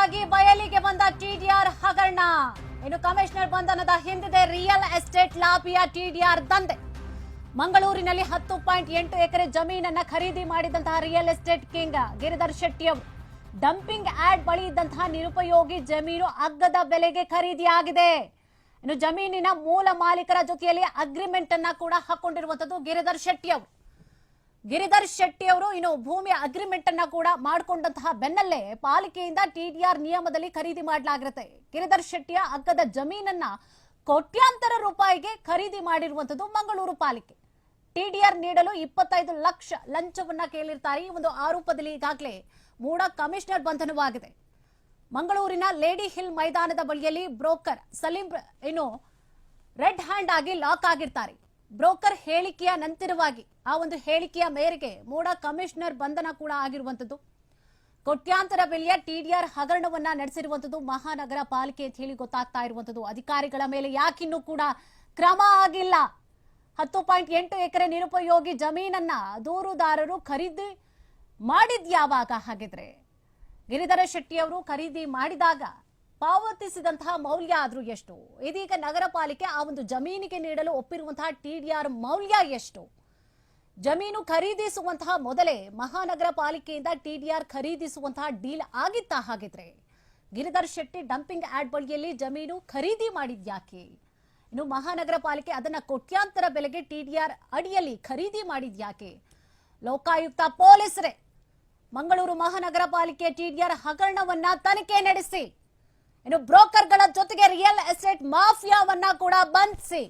ಆಗಿ ಬಯಲಿಗೆ ಬಂದ ಟಿಡಿಆರ್ ಹಗರಣ. ಇನ್ನು ಕಮಿಷನರ್ ಬಂಧನದ ಹಿಂದಿದೆ ರಿಯಲ್ ಎಸ್ಟೇಟ್ ಲಾಬಿಯ ಟಿಡಿಆರ್ ದಂಧೆ. ಮಂಗಳೂರಿನಲ್ಲಿ ಹತ್ತು ಪಾಯಿಂಟ್ ಎಂಟು ಎಕರೆ ಜಮೀನನ್ನ ಖರೀದಿ ಮಾಡಿದಂತಹ real estate king Giridhar Shetty ಅವರು. ಡಂಪಿಂಗ್ ಆಡ್ ಬಳಿ ಇದ್ದಂತಹ ನಿರುಪಯೋಗಿ ಜಮೀನು ಅಗ್ಗದ ಬೆಲೆಗೆ ಖರೀದಿಯಾಗಿದೆ. ಇನ್ನು ಜಮೀನಿನ ಮೂಲ ಮಾಲೀಕರ ಜೊತೆಯಲ್ಲಿ ಅಗ್ರಿಮೆಂಟ್ ಅನ್ನ ಕೂಡ ಹಾಕೊಂಡಿರುವಂತದ್ದು ಗಿರಿಧರ್ ಶೆಟ್ಟಿ ಅವರು. ಗಿರಿಧರ್ ಶೆಟ್ಟಿ ಅವರು ಇನ್ನು ಭೂಮಿಯ ಅಗ್ರಿಮೆಂಟ್ ಅನ್ನ ಕೂಡ ಮಾಡಿಕೊಂಡಂತಹ ಬೆನ್ನಲ್ಲೇ ಪಾಲಿಕೆಯಿಂದ ಟಿಡಿಆರ್ ನಿಯಮದಲ್ಲಿ ಖರೀದಿ ಮಾಡಲಾಗಿರುತ್ತೆ. ಗಿರಿಧರ್ ಶೆಟ್ಟಿಯ ಅಗ್ಗದ ಜಮೀನನ್ನ ಕೋಟ್ಯಾಂತರ ರೂಪಾಯಿಗೆ ಖರೀದಿ ಮಾಡಿರುವಂತದ್ದು ಮಂಗಳೂರು ಪಾಲಿಕೆ. ಟಿಡಿಆರ್ ನೀಡಲು ಇಪ್ಪತ್ತೈದು ಲಕ್ಷ ಲಂಚವನ್ನ ಕೇಳಿರ್ತಾರೆ. ಈ ಒಂದು ಆರೋಪದಲ್ಲಿ ಈಗಾಗಲೇ ಮೂಡ ಕಮಿಷನರ್ ಬಂಧನವಾಗಿದೆ. ಮಂಗಳೂರಿನ ಲೇಡಿ ಹಿಲ್ ಮೈದಾನದ ಬಳಿಯಲ್ಲಿ ಬ್ರೋಕರ್ ಸಲೀಂ ಏನು ರೆಡ್ ಹ್ಯಾಂಡ್ ಆಗಿ ಲಾಕ್ ಆಗಿರ್ತಾರೆ. ಬ್ರೋಕರ್ ಹೇಳಿಕೆಯ ನಂತರವಾಗಿ ಆ ಒಂದು ಹೇಳಿಕೆಯ ಮೇರೆಗೆ ಮೋಡ ಕಮಿಷನರ್ ಬಂಧನ ಕೂಡ ಆಗಿರುವಂತದ್ದು ಕೋಟ್ಯಾಂತರ ಬೆಲೆಯ ಟಿಡಿಆರ್ ಹಗರಣವನ್ನ ನಡೆಸಿರುವಂತದ್ದು ಮಹಾನಗರ ಪಾಲಿಕೆ ಅಂತ ಹೇಳಿ ಗೊತ್ತಾಗ್ತಾ ಇರುವಂತದ್ದು ಅಧಿಕಾರಿಗಳ ಮೇಲೆ ಯಾಕಿನ್ನೂ ಕೂಡ ಕ್ರಮ ಆಗಿಲ್ಲ. ಹತ್ತು ಪಾಯಿಂಟ್ ಎಂಟು ಎಕರೆ ನಿರುಪಯೋಗಿ ಜಮೀನನ್ನ ದೂರುದಾರರು ಖರೀದಿ ಮಾಡಿದ್ಯಾವಾಗ ಹಾಗಿದ್ರೆ. ಗಿರಿಧರ ಶೆಟ್ಟಿ ಅವರು ಖರೀದಿ ಮಾಡಿದಾಗ ಪಾವತಿಸಿದಂತಹ ಮೌಲ್ಯ ಆದರೂ ಎಷ್ಟು? ಇದೀಗ ನಗರ ಪಾಲಿಕೆ ಆ ಒಂದು ಜಮೀನಿಗೆ ನೀಡಲು ಒಪ್ಪಿರುವಂತಹ ಟಿಡಿಆರ್ ಮೌಲ್ಯ ಎಷ್ಟು? ಜಮೀನು ಖರೀದಿಸುವಂತಹ ಮೊದಲೇ ಮಹಾನಗರ ಪಾಲಿಕೆಯಿಂದ ಟಿಡಿಆರ್ ಖರೀದಿಸುವಂತಹ ಡೀಲ್ ಆಗಿತ್ತಾ ಹಾಗಿದ್ರೆ? ಗಿರಿಧರ್ ಶೆಟ್ಟಿ ಡಂಪಿಂಗ್ ಆಡ್ ಬಳಿಯಲ್ಲಿ ಜಮೀನು ಖರೀದಿ ಮಾಡಿದ್ಯಾಕೆ ಇನ್ನು ಮಹಾನಗರ ಪಾಲಿಕೆ ಅದನ್ನ ಕೋಟ್ಯಾಂತರ ಬೆಲೆಗೆ ಟಿಡಿಆರ್ ಅಡಿಯಲ್ಲಿ ಖರೀದಿ ಮಾಡಿದ್ಯಾಕೆ ಲೋಕಾಯುಕ್ತ ಪೊಲೀಸರೇ, ಮಂಗಳೂರು ಮಹಾನಗರ ಪಾಲಿಕೆ ಟಿಡಿಆರ್ ಹಗರಣವನ್ನ ತನಿಖೆ ನಡೆಸಿ. ಇನ್ನು ಬ್ರೋಕರ್ಗಳ ಜೊತೆಗೆ ರಿಯಲ್ ಎಸ್ಟೇಟ್ ಮಾಫಿಯಾವನ್ನ ಕೂಡ ಬಂಧಿಸಿ.